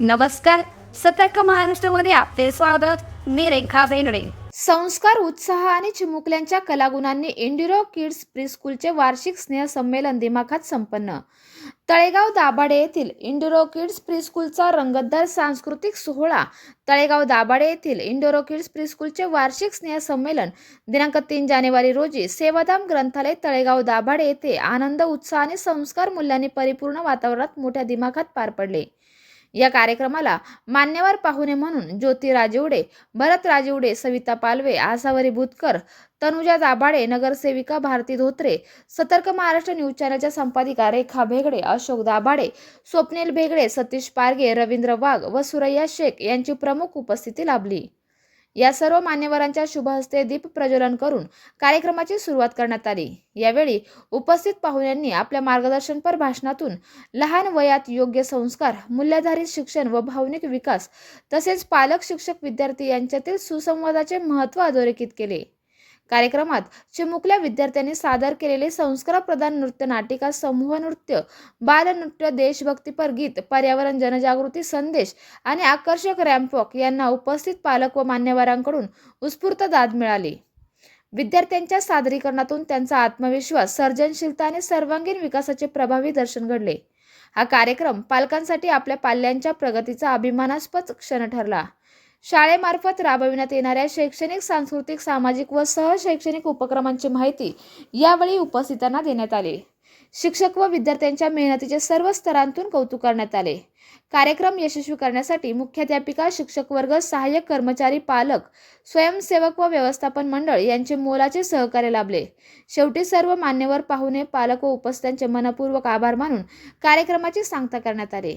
नमस्कार. सतर्क महाराष्ट्रामध्ये आपले स्वागत. मी रेखा बेनडे संस्कार उत्साह आणि चिमुकल्यांच्या कलागुणांनी इंडिरो किड्स प्रीस्कूलचे वार्षिक स्नेहसंमेलन दिमाखात संपन्न. तळेगाव दाभाडे येथील इंडिरो किड्स प्रीस्कूलचा रंगतदार सांस्कृतिक सोहळा तळेगाव दाभाडे येथील इंडोरो किड्स प्रीस्कूलचे वार्षिक स्नेहसंमेलन दिनांक तीन जानेवारी रोजी सेवाधाम ग्रंथालय तळेगाव दाभाडे येथे आनंद उत्साह आणि संस्कार मूल्यांनी परिपूर्ण वातावरणात मोठ्या दिमाखात पार पडले. या कार्यक्रमाला मान्यवर पाहुणे म्हणून ज्योती राजेवडे भरत राजेवडे सविता पालवे आसावरी बुतकर तनुजा दाभाडे नगरसेविका भारती धोत्रे सतर्क महाराष्ट्र न्यूज चॅनलच्या संपादिका रेखा भेगडे अशोक दाभाडे स्वप्नील भेगडे सतीश पारगे रवींद्र वाघ व सुरैया शेख यांची प्रमुख उपस्थिती लाभली. या सर्व मान्यवरांच्या शुभहस्ते दीप प्रज्वलन करून कार्यक्रमाची सुरुवात करण्यात आली. यावेळी उपस्थित पाहुण्यांनी आपल्या मार्गदर्शनपर भाषणातून लहान वयात योग्य संस्कार मूल्याधारित शिक्षण व भावनिक विकास तसेच पालक शिक्षक विद्यार्थी यांच्यातील सुसंवादाचे महत्त्व अधोरेखित केले. कार्यक्रमात चिमुकल्या विद्यार्थ्यांनी सादर केलेले संस्कारप्रधान नृत्य नाटिका समूह नृत्य बालनृत्य देशभक्तीपर गीत पर्यावरण जनजागृती संदेश आणि आकर्षक रॅम्पवॉक यांना उपस्थित पालक व मान्यवरांकडून उत्स्फूर्त दाद मिळाली. विद्यार्थ्यांच्या सादरीकरणातून त्यांचा आत्मविश्वास सर्जनशीलता आणि सर्वांगीण विकासाचे प्रभावी दर्शन घडले. हा कार्यक्रम पालकांसाठी आपल्या पाल्यांच्या प्रगतीचा अभिमानास्पद क्षण ठरला. शाळेमार्फत राबविण्यात येणाऱ्या शैक्षणिक सांस्कृतिक सामाजिक व सहशैक्षणिक उपक्रमांची माहिती यावेळी उपस्थितांना देण्यात आली. शिक्षक व विद्यार्थ्यांच्या मेहनतीचे सर्व स्तरांतून कौतुक करण्यात आले. कार्यक्रम यशस्वी करण्यासाठी मुख्याध्यापिका शिक्षक वर्ग सहाय्यक कर्मचारी पालक स्वयंसेवक व व्यवस्थापन मंडळ यांचे मोलाचे सहकार्य लाभले. शेवटी सर्व मान्यवर पाहुणे पालक व उपस्थितांचे मनपूर्वक आभार मानून कार्यक्रमाची सांगता करण्यात आली.